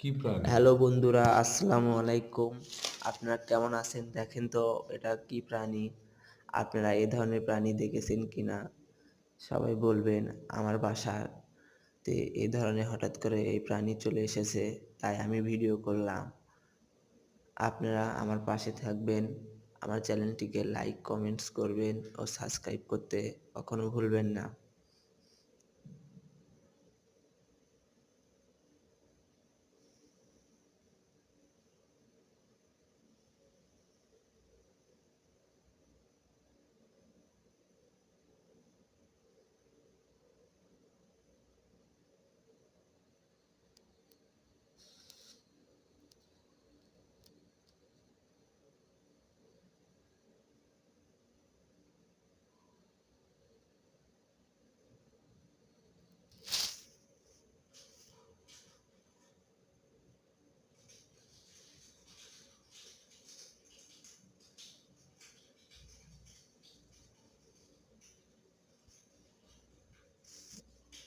কি প্রাণী হ্যালো বন্ধুরা, আসসালামু আলাইকুম। আপনারা কেমন আছেন? দেখেন তো, এটা কি প্রাণী? আপনারা এ ধরনের প্রাণী দেখেছেন কি না সবাই বলবেন, আমার বাসাতে এ ধরনের হঠাৎ করে এই প্রাণী চলে এসেছে, তাই আমি ভিডিও করলাম। আপনারা আমার পাশে থাকবেন, আমার চ্যানেলটিকে লাইক কমেন্টস করবেন ও সাবস্ক্রাইব করতে কখনো ভুলবেন না।